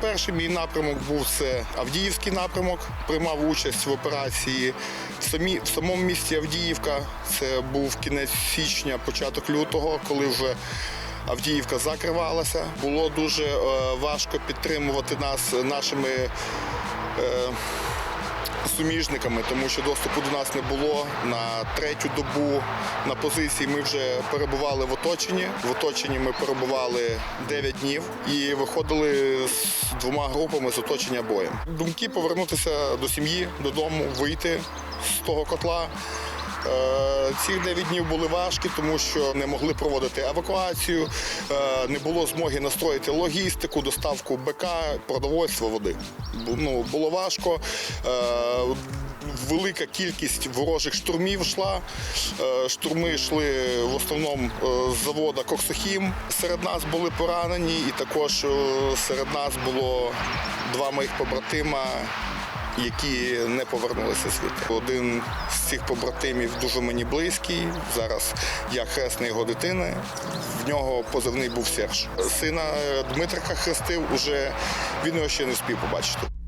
Перший мій напрямок був це Авдіївський напрямок. Приймав участь в операції в, самі, в самому місті Авдіївка. Це був кінець січня, початок лютого, коли вже Авдіївка закривалася. Було дуже е, важко підтримувати нас нашими. Суміжниками, тому що доступу до нас не було. На третю добу на позиції ми вже перебували в оточенні. В оточенні ми перебували 9 днів і виходили з двома групами з оточення боєм. Думки повернутися до сім'ї, додому, вийти з того котла. Е, Ці 9 днів були важкі, тому що не могли проводити евакуацію, е, не було змоги настроїти логістику, доставку БК, продовольства, води. Ну, було важко. Е, Велика кількість ворожих штурмів йшла. Штурми йшли в основному з завода Коксохім. Серед нас були поранені, і також серед нас було два моїх побратима, які не повернулися звідти. Один з цих побратимів дуже мені близький. Зараз я хресний його дитини. В нього позивний був Серж. Сина Дмитрика хрестив, уже він його ще не спів побачити.